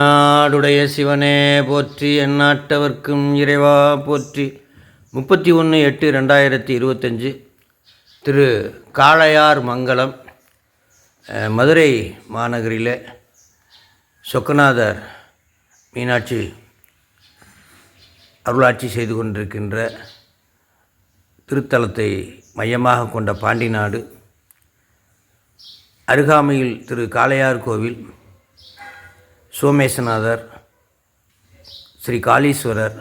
நாடுடைய சிவனே போற்றி எந்நாட்டவர்க்கும் இறைவா போற்றி. முப்பத்தி ஒன்று எட்டு ரெண்டாயிரத்தி இருபத்தஞ்சு. திரு காளையார் மங்கலம் மதுரை மாநகரில் சொக்கநாதர் மீனாட்சி அருளாட்சி செய்து கொண்டிருக்கின்ற திருத்தலத்தை மையமாக கொண்ட பாண்டி நாடு அருகாமையில் திரு காளையார் கோவில் சோமேசநாதர் ஸ்ரீ காளீஸ்வரர்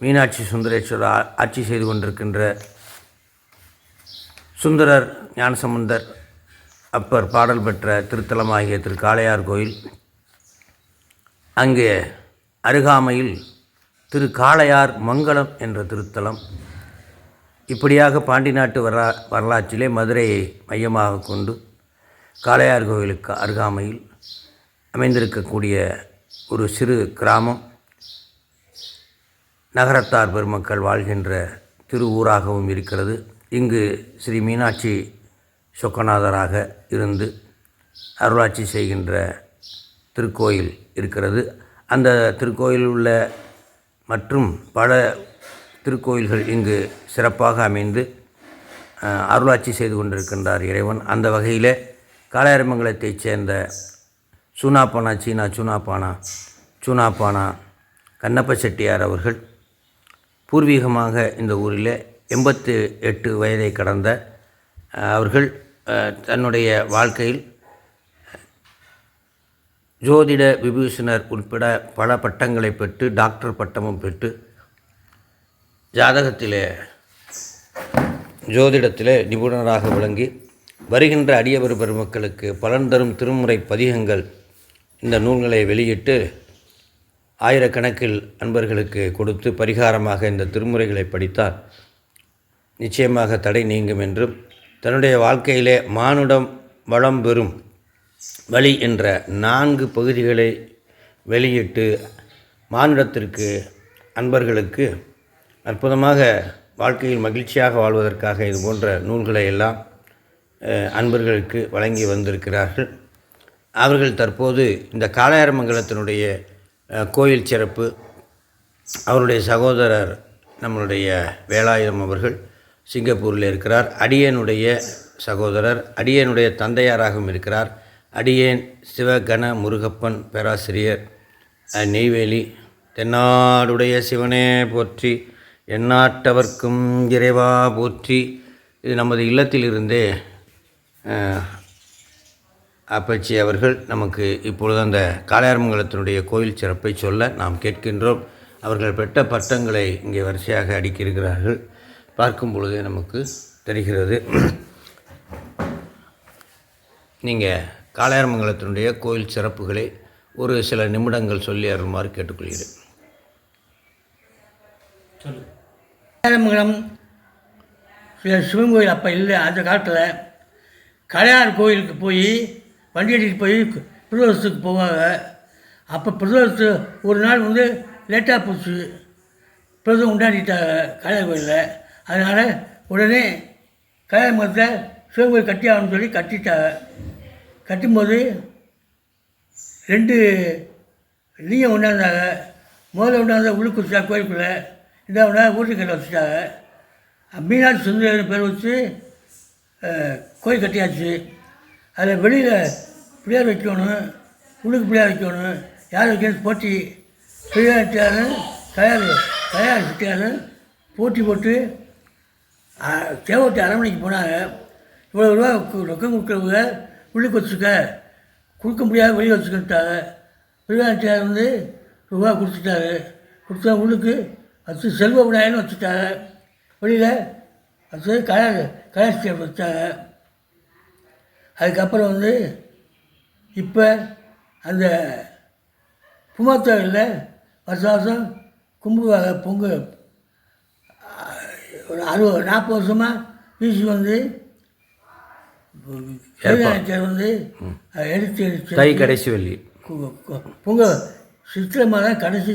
மீனாட்சி சுந்தரேஸ்வரர் ஆ- ஆட்சி செய்து கொண்டிருக்கின்ற சுந்தரர் ஞானசம்பந்தர் அப்பர் பாடல் பெற்ற திருத்தலமாகிய திரு காளையார் கோயில். அங்கே அருகாமையில் திரு காளையார் மங்கலம் என்ற திருத்தலம். இப்படியாக பாண்டி நாட்டு வரலா வரலாற்றிலே மதுரையை மையமாக கொண்டு காளையார் கோவிலுக்கு அருகாமையில் அமைந்திருக்கக்கூடிய ஒரு சிறு கிராமம். நகரத்தார் பெருமக்கள் வாழ்கின்ற திருவூராகவும் இருக்கிறது. இங்கு ஸ்ரீ மீனாட்சி சொக்கநாதராக இருந்து அருளாட்சி செய்கின்ற திருக்கோயில் இருக்கிறது. அந்த திருக்கோயில் உள்ள மற்றும் பல திருக்கோயில்கள் இங்கு சிறப்பாக அமைந்து அருளாட்சி செய்து கொண்டிருக்கின்றார் இறைவன். அந்த வகையில் காளையரமங்கலத்தைச் சேர்ந்த சூனாப்பானா சீனா சூனாப்பானா சூனாப்பானா கண்ணப்ப செட்டியார் அவர்கள் பூர்வீகமாக இந்த ஊரில் எண்பத்து எட்டு வயதை கடந்த அவர்கள் தன்னுடைய வாழ்க்கையில் ஜோதிட விபூஷணர் உட்பட பல பட்டங்களை பெற்று டாக்டர் பட்டமும் பெற்று ஜாதகத்திலே ஜோதிடத்திலே நிபுணராக விளங்கி வருகின்ற அடியவர் பெருமக்களுக்கு பலன் தரும் திருமுறை பதிகங்கள் இந்த நூல்களை வெளியிட்டு ஆயிரக்கணக்கில் அன்பர்களுக்கு கொடுத்து பரிகாரமாக இந்த திருமுறைகளை படித்தால் நிச்சயமாக தடை நீங்கும் என்றும் தன்னுடைய வாழ்க்கையிலே மானுடம் வளம் பெறும் வழி என்ற நான்கு பகுதிகளை வெளியிட்டு மானுடத்திற்கு அன்பர்களுக்கு அற்புதமாக வாழ்க்கையில் மகிழ்ச்சியாக வாழ்வதற்காக இது போன்ற நூல்களை எல்லாம் அன்பர்களுக்கு வழங்கி வந்திருக்கிறார்கள். அவர்கள் தற்போது இந்த காளையார்மங்கலத்தினுடைய கோயில் சிறப்பு அவருடைய சகோதரர் நம்மளுடைய வேலாயுதம் அவர்கள் சிங்கப்பூரில் இருக்கிறார். அடியனுடைய சகோதரர் அடியனுடைய தந்தையாராகவும் இருக்கிறார். அடியேன் சிவகண முருகப்பன் பேராசிரியர் நெய்வேலி தென்னாடுடைய சிவனே போற்றி எந்நாட்டவர்க்கும் இறைவா போற்றி. இது நமது இல்லத்திலிருந்தே அப்பச்சி அவர்கள் நமக்கு இப்பொழுது அந்த காளையார்மங்கலத்தினுடைய கோயில் சிறப்பை சொல்ல நாம் கேட்கின்றோம். அவர்கள் பெற்ற பட்டங்களை இங்கே வரிசையாக அடுக்கியிருக்கிறார்கள். பார்க்கும் பொழுதே நமக்கு தெரிகிறது. நீங்கள் காளையார்மங்கலத்தினுடைய கோயில் சிறப்புகளை ஒரு சில நிமிடங்கள் சொல்லி அருமாறு கேட்டுக்கொள்கிறேன். கல்யாணமங்கலம் சிவன் கோயில் அப்போ இல்லை. அந்த காலத்தில் கலையார் கோயிலுக்கு போய் வண்டி அடிட்டு போய் பிரதோஷத்துக்கு போவாங்க. அப்போ பிரதோஷத்து ஒரு நாள் வந்து லேட்டாக போச்சு. பிரதம் உண்டாடிட்டாங்க கல்யாண கோயிலில் அதனால் உடனே கல்யாண மரத்தை சிவகோயில் கட்டி ஆகணும்னு சொல்லி கட்டிட்டாங்க. கட்டும்போது ரெண்டு லிங்கம் உண்டாந்தாங்க முதல்ல உண்டாந்த உள்ளுக்கு வச்சா கோயிலுக்குள்ளே இந்த ஒன்றா ஊட்டுக்கடை வச்சுட்டாங்க. மீனாட்சி சுந்தரன் பேர் வச்சு கோயில் கட்டியாச்சு. அதில் வெளியில் பிள்ளையார் வைக்கணும் உள்ளுக்கு பிள்ளையார் வைக்கணும் யார் வைக்கணும் போட்டி பிள்ளையார் தயார் கயார் கயார் போட்டி போட்டு தேவட்டி அரண்மனைக்கு போனாங்க. இவ்வளோ ரூபா ரொக்கம் கொடுக்குறவங்க உள்ளுக்கு வச்சுக்க கொடுக்க முடியாது வெளியே வச்சுக்கிட்டாங்க பிள்ளையார் வந்து ரூபா கொடுத்துட்டாரு. கொடுத்தா உள்ளுக்கு வச்சு செல்வ விநாயகன்னு வச்சுட்டாங்க. வெளியில் அது கலர் கலர் வச்சாங்க அதுக்கப்புறம் வந்து இப்போ அந்த குமார்த்தோவில் வருஷம் வருஷம் கும்பிடுவாங்க பொங்கல் ஒரு அறுபது நாற்பது வருஷமாக வீசி வந்து வந்து எடுத்து எடுத்து தை கடைசி வெள்ளி. பொங்கல் சித்திரை மாதம் கடைசி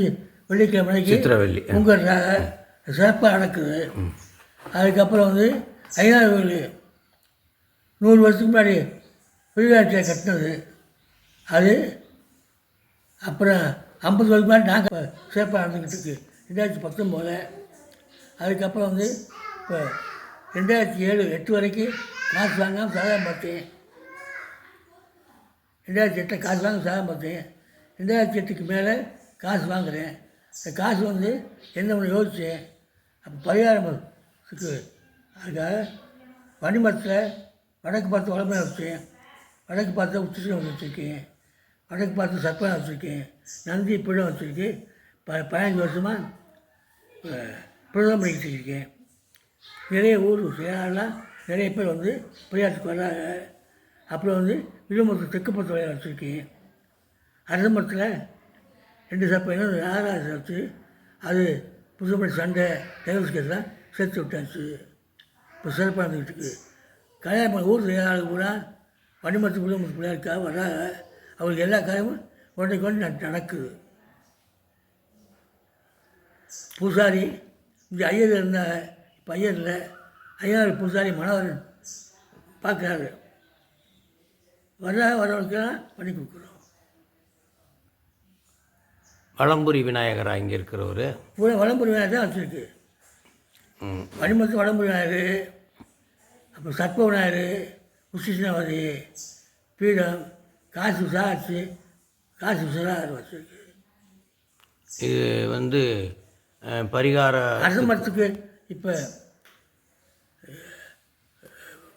வெள்ளிக்கிழமைக்கு சித்திரவெள்ளி. பொங்கல்றாங்க சிறப்பாக நடக்குது. அதுக்கப்புறம் வந்து ஐநாறு நூறு வருஷத்துக்கு முன்னாடி விளையாட்டில் கட்டினது. அது அப்புறம் ஐம்பது வருஷம் முன்னாடி நாங்கள் சேஃபாக இருந்துக்கிட்டு ரெண்டாயிரத்தி பத்தொம்போது அதுக்கப்புறம் வந்து இப்போ ரெண்டாயிரத்தி ஏழு எட்டு வரைக்கும் காசு வாங்காமல் சாதகம் பார்த்தேன். ரெண்டாயிரத்தி எட்டில் காசு வாங்க சாதகம் பார்த்தேன். ரெண்டாயிரத்தி எட்டுக்கு மேலே காசு வாங்குறேன். இந்த காசு வந்து என்ன ஒன்று யோசித்தேன் அப்போ பரிகாரம் அதுக்காக வண்டிமரத்தில் வடக்கு பார்த்து வளமையாக வச்சேன் வடக்கு பார்த்து உச்சிசம் வச்சுருக்கேன். வடக்கு பார்த்து சர்ப்பம் வச்சுருக்கேன். நந்தி பிழம் வச்சுருக்கு ப பதினஞ்சு வருஷமாக பிரதம் பண்ணிக்கிட்டு இருக்கேன் நிறைய ஊர் சேரெல்லாம் நிறைய பேர் வந்து பரிகாரத்துக்கு வர்றாங்க அப்புறம் வந்து விழுமரத்து தெற்குப்புறத்து பத்து வச்சுருக்கேன். அரசமரத்தில் ரெண்டு சப்பை என்ன வச்சு அது புதுமணி சண்டை டைவர்ஸ் கேஸ்லாம் சேர்த்து விட்டாச்சு. இப்போ சிறப்பாக இருந்துக்கிட்டு இருக்குது கல்யாணம் பண்ண ஊர் ஆளு கூட வண்டிமரத்து விழுமரத்து பிள்ளையாருக்கா வர்றாங்க. அவங்களுக்கு எல்லா காரியமும் கொண்டை கொண்டு நட- நடக்குது. பூசாரி இந்த ஐயர் இருந்தாங்க இப்போ ஐயர் இல்லை. ஐயர் பூசாரி மனோகரன் பார்க்குறாரு. வர்ற வரவங்களுக்கெல்லாம் பண்ணி கொடுக்குறோம். வளம்புரி விநாயகரா இங்கே இருக்கிறவர்? பூரா வளம்புரி விநாயகர் தான் வச்சுருக்கு. ம். வடிமத்து வளம்புரி விநாயகர் அப்புறம் சர்ப்ப விநாயகர் உச்சிஷ்ணவதி பீடம் காசு விசாரிச்சு காசு விசாரம் வச்சுருக்கு. இது வந்து பரிகார அரச மரத்துக்கு இப்போ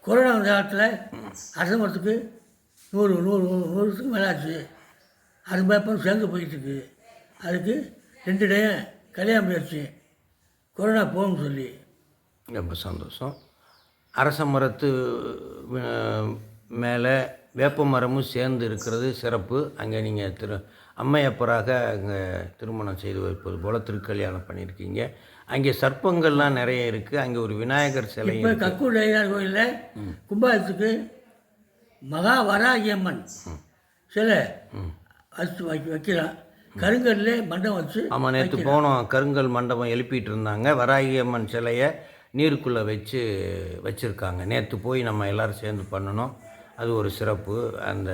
கொரோனா வந்த காலத்தில் அரச மரத்துக்கு நூறு நூறு நூறு நூறு வருஷத்துக்கு மேலே ஆச்சு அது பேப்பரும் சேர்ந்து போயிட்டு இருக்கு அதுக்கு ரெண்டு டைம் கல்யாணம் பண்ணியாச்சு. கொரோனா போகணும்னு சொல்லி. ரொம்ப சந்தோஷம். அரச மரத்து மேலே வேப்ப மரமும் சேர்ந்து இருக்கிறது சிறப்பு. அங்கே நீங்கள் திரு அம்மையப்பராக அங்கே திருமணம் செய்து வைப்பது போல் திருக்கல்யாணம் பண்ணியிருக்கீங்க. அங்கே சர்ப்பங்கள்லாம் நிறைய இருக்குது அங்கே ஒரு விநாயகர் சிலை இப்போ கக்கூர் ஐயனார் கோயிலில் கும்பாபிஷத்துக்கு மகா வராகியம்மன் சிலை வச்சு வைக்க வைக்கிறான். கருங்கல்லே மண்டபம் வச்சு ஆமாம் நேற்று போனோம். கருங்கல் மண்டபம் எழுப்பிட்டு இருந்தாங்க. வராகி அம்மன் சிலையை நீருக்குள்ளே வச்சு வச்சுருக்காங்க. நேற்று போய் நம்ம எல்லோரும் சேர்ந்து பண்ணணும். அது ஒரு சிறப்பு. அந்த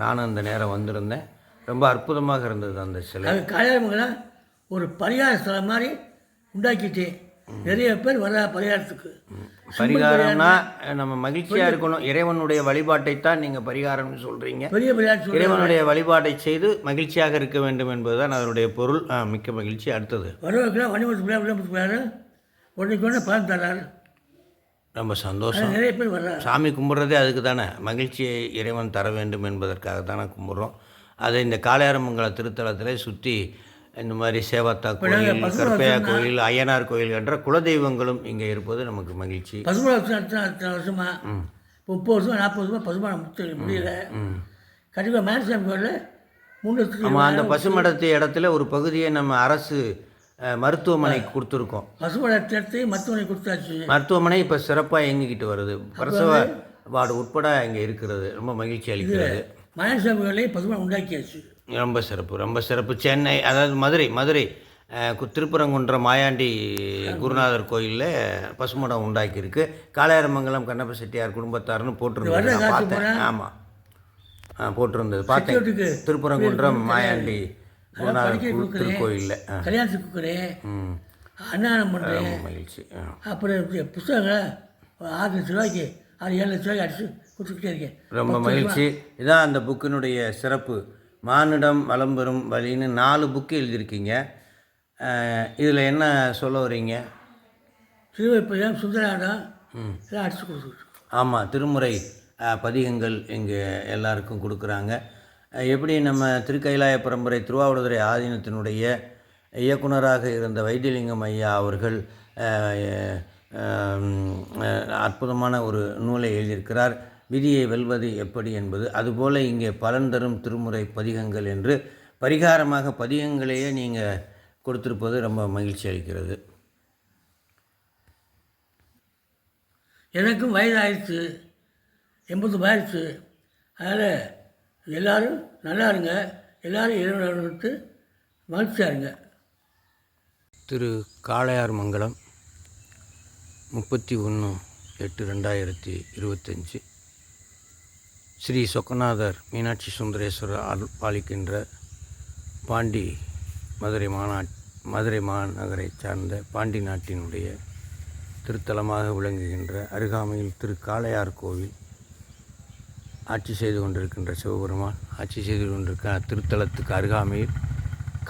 நானும் அந்த நேரம் வந்திருந்தேன். ரொம்ப அற்புதமாக இருந்தது அந்த சிலை. அது கல்யாணங்களாம் ஒரு பரிகார ஸ்தலம் மாதிரி உண்டாக்கிட்டு நிறைய பேர் வர பரிகாரத்துக்கு. பரிகாரம்னா நம்ம மகிழ்ச்சியாக இருக்கணும். இறைவனுடைய வழிபாட்டை தான் நீங்கள் பரிகாரம்னு சொல்கிறீங்க பெரிய பரிகாரம் இறைவனுடைய வழிபாட்டை செய்து மகிழ்ச்சியாக இருக்க வேண்டும் என்பதுதான் அதனுடைய பொருள். மிக்க மகிழ்ச்சி. அடுத்தது. விளம்பரத்து பிள்ளையார் உடனே உடனே பலன் தர்றாரு ரொம்ப சந்தோஷம். நிறைய பேர் வர்றாரு சாமி கும்பிட்றதே அதுக்கு தானே. மகிழ்ச்சியை இறைவன் தர வேண்டும் என்பதற்காக தானே கும்பிட்றோம். அதை இந்த காளையாரமங்கல திருத்தலத்தில் சுற்றி இந்த மாதிரி சேவாத்தா கோயில் கருப்பையா கோயில் ஐயனார் கோயில் என்ற குலதெய்வங்களும் இங்கே இருப்பது நமக்கு மகிழ்ச்சி. நடத்தின அத்தனை வருஷமா? முப்பது வருஷமா நாற்பது வருஷமா பசுமலை முத்து முடியல. ம். கண்டிப்பாக மேனசாமி கோயிலில் முன்னூற்றி நம்ம அந்த பசுமடத்து இடத்துல ஒரு பகுதியை நம்ம அரசு அஹ், மருத்துவமனைக்கு கொடுத்துருக்கோம். எடுத்து மருத்துவமனை கொடுத்தாச்சு. மருத்துவமனை இப்போ சிறப்பாக இயங்கிக்கிட்டு வருது. பிரசவ வார்டு உட்பட இங்கே இருக்கிறது. ரொம்ப மகிழ்ச்சி அளிக்கிறது. மலையசாமி கோயிலையும் பசுமலை உண்டாக்கியாச்சு. ரொம்ப சிறப்பு ரொம்ப சிறப்பு. சென்னை அதாவது மதுரை மதுரை திருப்பரங்குன்றம் மாயாண்டி குருநாதர் கோயிலில் பசுமடம் உண்டாக்கியிருக்கு. காளையாரமங்கலம் கண்ணப்ப செட்டியார் குடும்பத்தார்னு காசு பார்த்தேன். ஆமாம் ஆ போட்டிருந்தது. பார்த்தேன். திருப்பரங்குன்றம் மாயாண்டி திருக்கோயிலில் கல்யாணத்துக்கு கொடுக்குறேன் ம். அன்னதானம் பண்ணுறேன் மகிழ்ச்சி அப்புறம் புஸ்தகங்களை ஆறு லட்ச ரூபாய்க்கு ஆறு ஏழு லட்ச ரூபாய்க்கு அடிச்சு கொடுத்துக்கிட்டே இருக்கேன். ரொம்ப மகிழ்ச்சி. இதான் அந்த புக்கினுடைய சிறப்பு. மானிடம் வலம் பெறும் வழின்னு நாலு புக்கு எழுதியிருக்கீங்க. இதில் என்ன சொல்ல வரீங்க திருவைப்பையம் சுந்தராடம் எல்லாம் அடிச்சு கொடுத்துருக்கோம் ஆமாம் திருமுறை பதிகங்கள் இங்கே எல்லாருக்கும் கொடுக்குறாங்க. எப்படி நம்ம திருக்கைலாய பரம்பரை திருவாவடுதுறை ஆதீனத்தினுடைய இயக்குனராக இருந்த வைத்தியலிங்கம் ஐயா அவர்கள் அற்புதமான ஒரு நூலை எழுதியிருக்கிறார். விதியை வெல்வது எப்படி என்பது அதுபோல் இங்கே பலன் தரும் திருமுறை பதிகங்கள் என்று பரிகாரமாக பதிகங்களையே நீங்கள் கொடுத்திருப்பது ரொம்ப மகிழ்ச்சி அளிக்கிறது. எனக்கும் வயதாயிடுச்சு எண்பது வயசு. அதனால் எல்லாரும் நல்லா இருங்க. எல்லாரும் இறைவனுக்கு மகிழ்ச்சியாக இருங்க. திரு காளையார் மங்கலம் முப்பத்தி ஒன்று எட்டு ரெண்டாயிரத்தி இருபத்தஞ்சி. ஸ்ரீ சொக்கநாதர் மீனாட்சி சுந்தரேஸ்வரர் ஆள் பாலிக்கின்ற பாண்டி மதுரை மாநாட் மதுரை மாநகரை சார்ந்த பாண்டி நாட்டினுடைய திருத்தலமாக விளங்குகின்ற அருகாமையில் திரு காளையார் கோவில் ஆட்சி செய்து கொண்டிருக்கின்ற சிவபெருமான் ஆட்சி செய்து கொண்டிருக்கிற திருத்தலத்துக்கு அருகாமையில்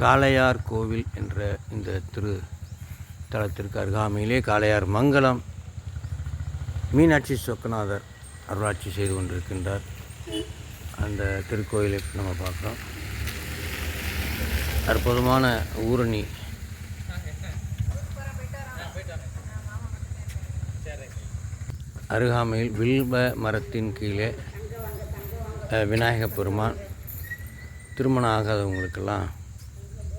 காளையார் கோவில் என்ற இந்த திரு தலத்திற்கு அருகாமையிலே காளையார் மங்கலம் மீனாட்சி சொக்கநாதர் அருளாட்சி செய்து கொண்டிருக்கின்றார். அந்த திருக்கோயிலை நம்ம பார்க்குறோம். அற்புதமான ஊரணி. அருகாமையில் வில்வ மரத்தின் கீழே விநாயக பெருமான் திருமணம் ஆகாதவங்களுக்கெல்லாம்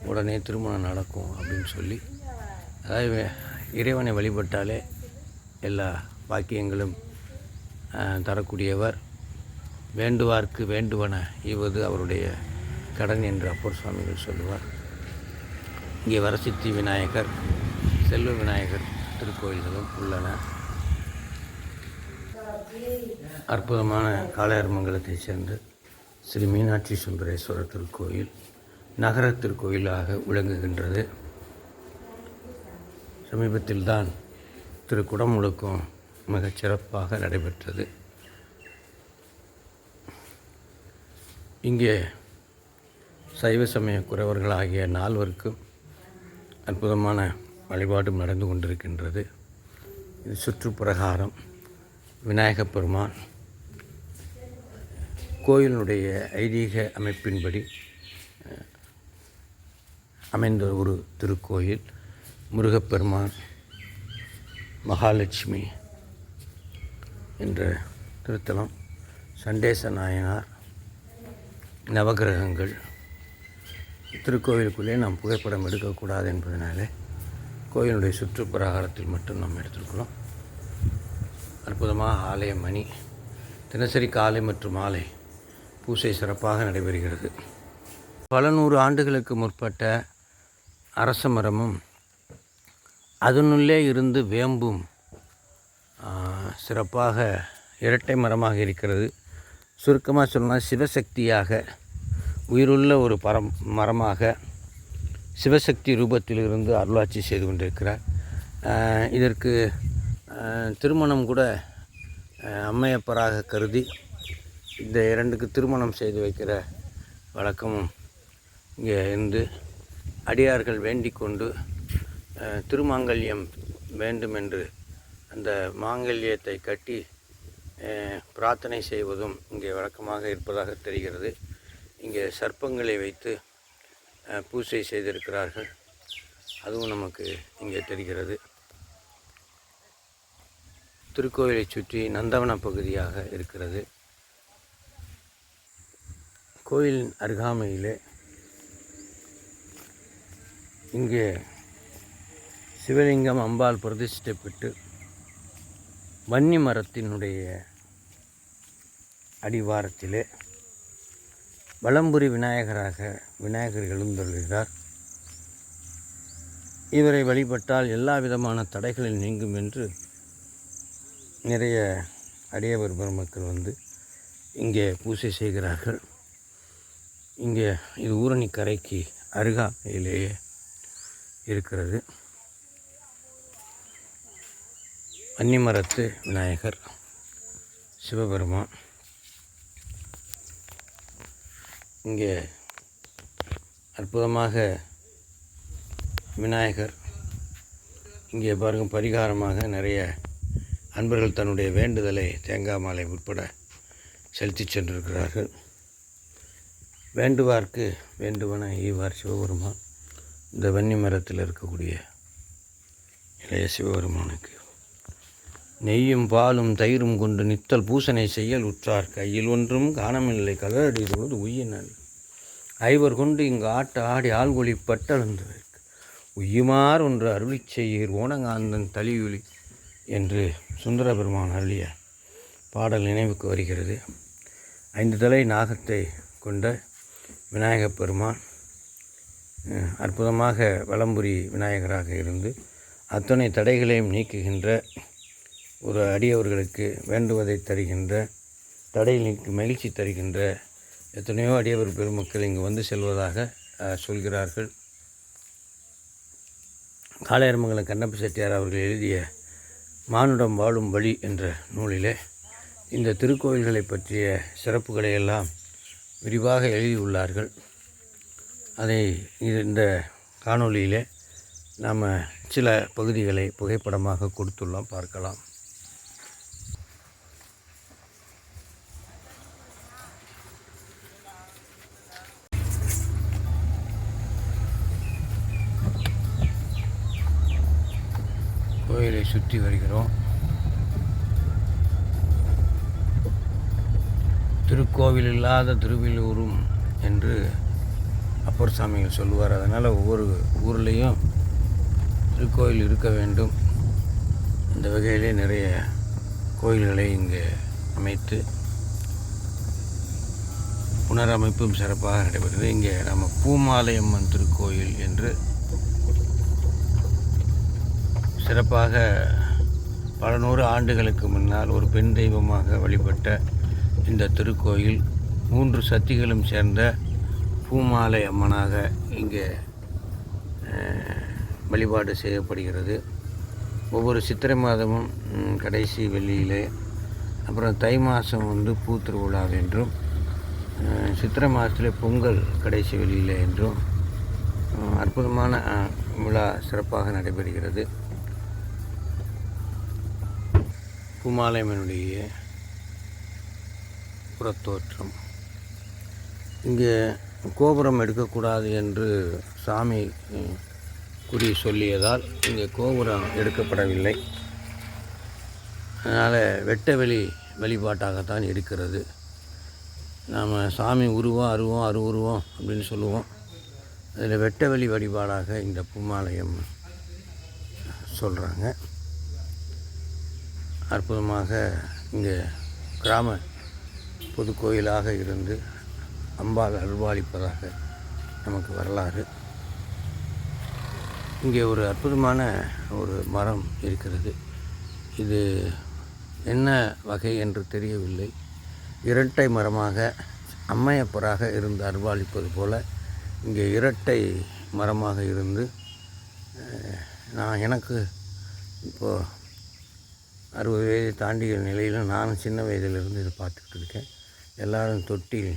உடனே திருமணம் நடக்கும் அப்படின்னு சொல்லி அதாவது இறைவனை வழிபட்டாலே எல்லா பாக்கியங்களும் தரக்கூடியவர். வேண்டுவார்க்கு வேண்டுவன இவது அவருடைய கடன் என்று அப்பர் சுவாமிகள் சொல்லுவார். இங்கே வரசித்தி விநாயகர் செல்வ விநாயகர் திருக்கோயில்களும் உள்ளன. அற்புதமான காளையார்மங்கலத்தைச் சேர்ந்த ஸ்ரீ மீனாட்சி சுந்தரேஸ்வரர் திருக்கோயில் நகர திருக்கோயிலாக விளங்குகின்றது. சமீபத்தில்தான் திரு குடமுழுக்கும் மிகச் சிறப்பாக நடைபெற்றது. இங்கே சைவ சமய குறவர்களாகிய நால்வருக்கும் அற்புதமான வழிபாடும் நடந்து கொண்டிருக்கின்றது. இது சுற்றுப்பிரகாரம். விநாயகப் பெருமான் கோயிலினுடைய ஐதீக அமைப்பின்படி அமைந்த ஒரு திருக்கோயில் முருகப்பெருமான் மகாலட்சுமி என்ற திருத்தலம் சண்டேச நாயனார் நவகிரகங்கள். திருக்கோவிலுக்குள்ளே நாம் புகைப்படம் எடுக்கக்கூடாது என்பதனாலே கோயிலுடைய சுற்றுப்பிரகாரத்தில் மட்டும் நாம் எடுத்துருக்கிறோம் அற்புதமாக ஆலய மணி தினசரி காலை மற்றும் மாலை பூசை சிறப்பாக நடைபெறுகிறது. பல நூறு ஆண்டுகளுக்கு முற்பட்ட அரச மரமும் அதனுள்ளே இருந்து வேம்பும் சிறப்பாக இரட்டை மரமாக இருக்கிறது. சுருக்கமாக சொன்னால் சிவசக்தியாக உயிருள்ள ஒரு பரம் மரமாக சிவசக்தி ரூபத்திலிருந்து அருளாட்சி செய்து கொண்டிருக்கிறார். இதற்கு திருமணம் கூட அம்மையப்பராக கருதி இந்த இரண்டுக்கு திருமணம் செய்து வைக்கிற வழக்கமும் இங்கே இருந்து அடியார்கள் வேண்டிக் கொண்டு திருமாங்கல்யம் வேண்டும் என்று அந்த மாங்கல்யத்தை கட்டி பிரார்த்தனை செய்வதும் இங்கே வழக்கமாக இருப்பதாக தெரிகிறது. இங்கே சர்ப்பங்களை வைத்து பூஜை செய்திருக்கிறார்கள். அதுவும் நமக்கு இங்கே தெரிகிறது. திருக்கோயிலை சுற்றி நந்தவன பகுதியாக இருக்கிறது. கோயிலின் அருகாமையிலே இங்கே சிவலிங்கம் அம்பாள் பிரதிஷ்டைப்பட்டு வன்னி மரத்தினுடைய அடிவாரத்திலே வலம்புரி விநாயகராக விநாயகர் எழுந்தொள்கிறார் இவரை வழிபட்டால் எல்லா விதமான தடைகளில் நீங்கும் என்று நிறைய அடியவர் பெருமக்கள் வந்து இங்கே பூஜை செய்கிறார்கள். இங்கே இது ஊரணி கரைக்கு அருகாமையிலேயே இருக்கிறது. வன்னிமரத்து விநாயகர் சிவபெருமான். இங்கே அற்புதமாக விநாயகர் இங்கே பாருங்கள் பரிகாரமாக நிறைய அன்பர்கள் தன்னுடைய வேண்டுதலை தேங்காய் மாலை உட்பட செலுத்தி சென்றிருக்கிறார்கள். வேண்டுவார்க்கு வேண்டுவன ஈவார் சிவபெருமான். இந்த வன்னி மரத்தில் இருக்கக்கூடிய இளைய சிவபெருமானுக்கு நெய்யும் பாலும் தயிரும் கொண்டு நித்தல் பூசனை செய்யல் உற்றார். கையில் ஒன்றும் காணமில்லை. கதறடிதோடு உய்யினல் ஐவர் கொண்டு இங்கு ஆட்ட ஆடி ஆள்கொழி பட்டளந்து உய்யுமார் ஒன்று அருளிச் செய்யீர். ஓணங்காந்தன் தலியுலி என்று சுந்தர பெருமான் அருளிய பாடல் நினைவுக்கு வருகிறது. ஐந்து தலை நாகத்தை கொண்ட விநாயகப் பெருமான் அற்புதமாக வலம்புரி விநாயகராக இருந்து அத்தனை தடைகளையும் நீக்குகின்ற ஒரு அடியவர்களுக்கு வேண்டுவதை தருகின்ற தடை நீக்கு மகிழ்ச்சி தருகின்ற எத்தனையோ அடியவர் பெருமக்கள் இங்கு வந்து செல்வதாக சொல்கிறார்கள். காளையர்மங்கலம் கண்ணப்ப செட்டியார் அவர்கள் எழுதிய மானுடம் வாழும் வழி என்ற நூலிலே இந்த திருக்கோயில்களை பற்றிய சிறப்புகளை எல்லாம் விரிவாக எழுதியுள்ளார்கள். அதை இந்த காணொளியிலே நாம் சில பகுதிகளை புகைப்படமாக கொடுத்துள்ளோம் பார்க்கலாம். கோயிலை சுற்றி வருகிறோம். திருக்கோவில் இல்லாத திருவில்லூரும் என்று அப்பர் சாமிகள் சொல்லுவார். அதனால் ஒவ்வொரு ஊர்லேயும் திருக்கோயில் இருக்க வேண்டும். இந்த வகையிலே நிறைய கோயில்களை இங்கே அமைத்து புனரமைப்பும் சிறப்பாக நடைபெறுகிறது. இங்கே நம்ம பூமாலையம்மன் திருக்கோயில் என்று சிறப்பாக பல நூறு ஆண்டுகளுக்கு முன்னால் ஒரு பெண் தெய்வமாக வழிபட்ட இந்த திருக்கோயில் மூன்று சக்திகளும் சேர்ந்த பூமாலை அம்மனாக இங்கே வழிபாடு செய்யப்படுகிறது. ஒவ்வொரு சித்திரை மாதமும் கடைசி வெள்ளியிலே அப்புறம் தை மாதம் வந்து பூ திருவிழா என்றும் சித்திரை மாதத்தில் பொங்கல் கடைசி வெள்ளியிலே என்றும் அற்புதமான விழா சிறப்பாக நடைபெறுகிறது. பூமாலயமனுடைய புறத்தோற்றம். இங்கே கோபுரம் எடுக்கக்கூடாது என்று சாமி குறி சொல்லியதால் இங்கே கோபுரம் எடுக்கப்படவில்லை. அதனால் வெட்ட வெளி வழிபாட்டாகத்தான் இருக்கிறது நாம் சாமி உருவம் அருவம் அருவுருவம் அப்படின்னு சொல்லுவோம். அதில் வெட்ட வெளி வழிபாடாக இந்த பூமாலயம் சொல்கிறாங்க அற்புதமாக இங்கே கிராம பொது கோயிலாக இருந்து அம்பாள் அருள்பாலிப்பதாக நமக்கு வரலாறு. இங்கே ஒரு அற்புதமான ஒரு மரம் இருக்கிறது. இது என்ன வகை என்று தெரியவில்லை. இரட்டை மரமாக அம்மையப்பராக இருந்து அருள்பாலிப்பது போல இங்கே இரட்டை மரமாக இருந்து நான் எனக்கு இப்போது அறுபது வயதை தாண்டிய நிலையில் நானும் சின்ன வயதிலிருந்து இதை பார்த்துக்கிட்டு இருக்கேன். எல்லாரும் தொட்டில்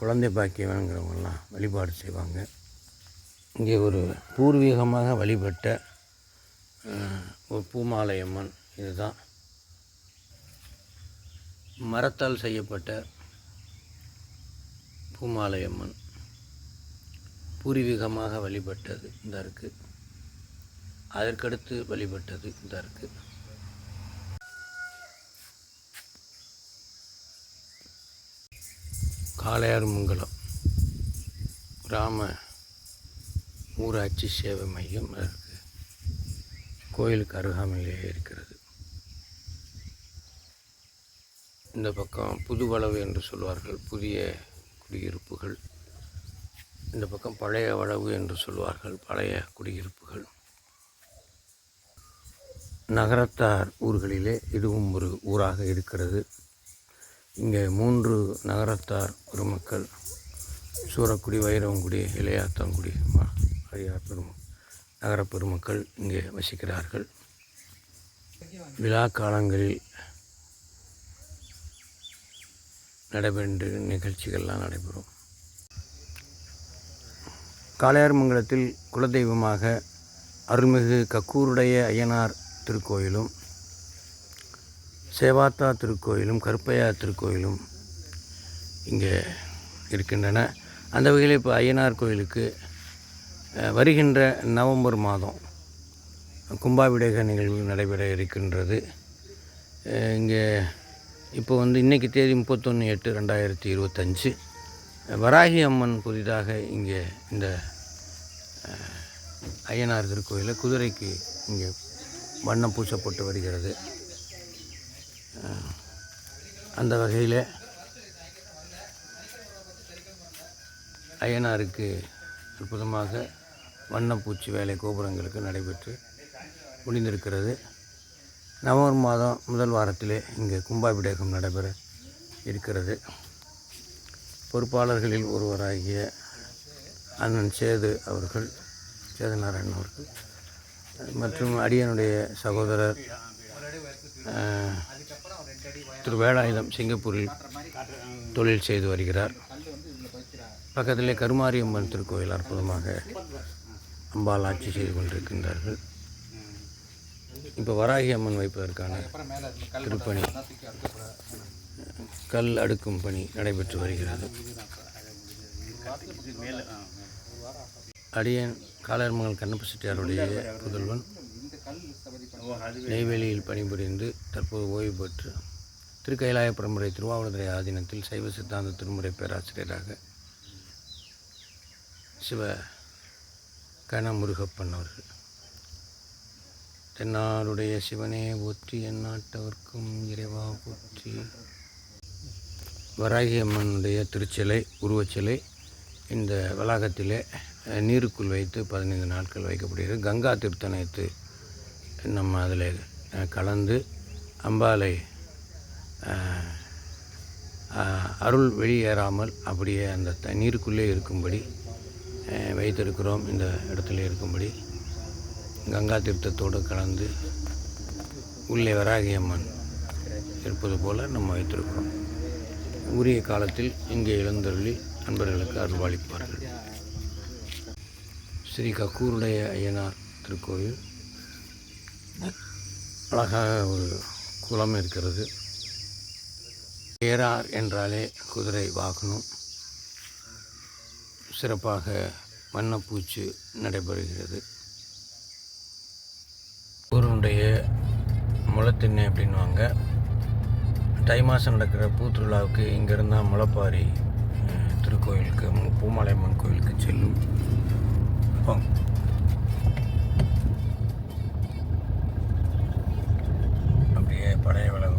குழந்தை பாக்கியவனுங்கிறவங்கெல்லாம் வழிபாடு செய்வாங்க. இங்கே ஒரு பூர்வீகமாக வழிபட்ட ஒரு பூமாலையம்மன் இதுதான். மரத்தால் செய்யப்பட்ட பூமாலையம்மன். பூர்வீகமாக வழிபட்டது இந்த இருக்குது அதற்கடுத்து வழிபட்டது இந்த இருக்குது காளையார்மங்கலம் கிராம ஊராட்சி சேவை மையம் இருக்குது கோயிலுக்கு அருகாமையிலே இருக்கிறது. இந்த பக்கம் புது வளவு என்று சொல்வார்கள் புதிய குடியிருப்புகள். இந்த பக்கம் பழைய வளவு என்று சொல்வார்கள் பழைய குடியிருப்புகள். நகரத்தார் ஊர்களிலே இதுவும் ஒரு ஊராக இருக்கிறது. இங்கே மூன்று நகரத்தார் பெருமக்கள் சூரக்குடி வைரவங்குடி இளையாத்தங்குடி ம- அரியார் பெரும் நகர பெருமக்கள் இங்கே வசிக்கிறார்கள். விழா காலங்களில் நடைபெற்று நிகழ்ச்சிகள்லாம் நடைபெறும். காளையார்மங்கலத்தில் குலதெய்வமாக அருள்மிகு கக்கூருடைய ஐயனார் திருக்கோயிலும் சேவாத்தா திருக்கோயிலும் கருப்பையா திருக்கோயிலும் இங்கே இருக்கின்றன. அந்த வகையில் இப்போ ஐயனார் கோயிலுக்கு வருகின்ற நவம்பர் மாதம் கும்பாபிடேக நிகழ்வு நடைபெற இருக்கின்றது. இங்கே இப்போ வந்து இன்றைக்கி தேதி முப்பத்தொன்று எட்டு ரெண்டாயிரத்தி இருபத்தஞ்சு. வராகி அம்மன் புதிதாக இங்கே இந்த ஐயனார் திருக்கோயிலில் குதிரைக்கு இங்கே வண்ணம் பூசப்பட்டு வருகிறது. அந்த வகையில் அய்யனாருக்கு அற்புதமாக வண்ணப்பூச்சி வேலை கோபுரங்களுக்கு நடைபெற்று முடிந்திருக்கிறது. நவம்பர் மாதம் முதல் வாரத்திலே இங்கே கும்பாபிடேகம் நடைபெற இருக்கிறது. பொறுப்பாளர்களில் ஒருவராகிய அண்ணன் சேது அவர்கள் சேதநாராயணன் அவர்கள் மற்றும் அடியனுடைய சகோதரர் திரு வேலாயுதம் சிங்கப்பூரில் தொழில் செய்து வருகிறார். பக்கத்திலே கருமாரியம்மன் திருக்கோயில் அற்புதமாக அம்பாள் ஆட்சி செய்து கொண்டிருக்கின்றார்கள். இப்போ வராகி அம்மன் வைப்பதற்கான திருப்பணி கல் அடுக்கும் பணி நடைபெற்று வருகிறது. அடியன் காலர்மங்கல் கண்ணப்ப செட்டியாருடைய புதல்வன் நெய்வேலியில் பணிபுரிந்து தற்போது ஓய்வு பெற்று திருக்கைலாய பரம்பரை திருவாவூர்துறை ஆதீனத்தில் சைவ சித்தாந்த திருமுறை பேராசிரியராக சிவ கனமுருகப்பன் அவர்கள். தென்னாருடைய சிவனே போற்றி எந்நாட்டவர்க்கும் இறைவா போற்றி. வராகி அம்மனுடைய திருச்சிலை உருவச்சிலை இந்த வளாகத்திலே நீருக்குள் வைத்து பதினைந்து நாட்கள் வைக்கப்படுகிறது. கங்கா தீர்த்தனைத்து நம்ம அதில் கலந்து அம்பாலை அருள் வெளியேறாமல் அப்படியே அந்த தண்ணீருக்குள்ளே இருக்கும்படி வைத்திருக்கிறோம் இந்த இடத்துல இருக்கும்படி. கங்கா தீர்த்தத்தோடு கலந்து உள்ளே வராகி அம்மன் இருப்பது போல் நம்ம வைத்திருக்கிறோம். உரிய காலத்தில் இங்கே எழுந்தருளி நண்பர்களுக்கு அருள்வாளிப்பார்கள் ஸ்ரீ கக்கூருடைய ஐயனார் திருக்கோயில் அழகாக ஒரு குளம் இருக்கிறது. ஏறார் என்றாலே குதிரை வாகனம். சிறப்பாக வண்ணப்பூச்சு நடைபெறுகிறது. ஊருடைய முளத்திண்ணை அப்படின்வாங்க தை மாதம் நடக்கிற பூத்திருவிழாவுக்கு இங்கேருந்து முளப்பாரி திருக்கோயிலுக்கு பூமாலையம்மன் கோயிலுக்கு செல்லும். போங்க. அப்படியே பழைய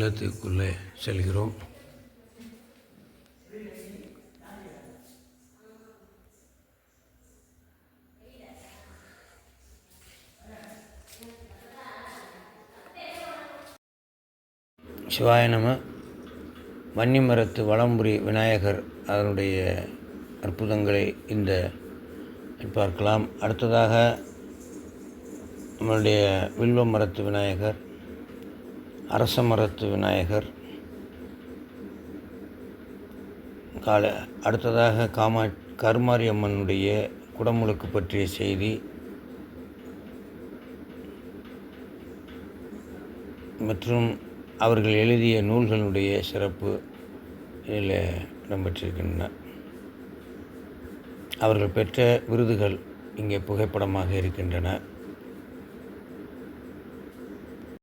இல்லத்துக்குள்ளே செல்கிறோம். சிவாய நம. வன்னிமரத்து வளம்புரி விநாயகர் அதனுடைய அற்புதங்களை இந்த பார்க்கலாம். அடுத்ததாக நம்மளுடைய வில்வ மரத்து விநாயகர் அரசமரத்து விநாயகர். கால அடுத்ததாக காமா கருமாரி அம்மனுடைய குடமுழுக்கு பற்றிய செய்தி. மற்றும் அவர்கள் எழுதிய நூல்களுடைய சிறப்பு இதில் இடம்பெற்றிருக்கின்றன. அவர்கள் பெற்ற விருதுகள் இங்கே புகைப்படமாக இருக்கின்றன.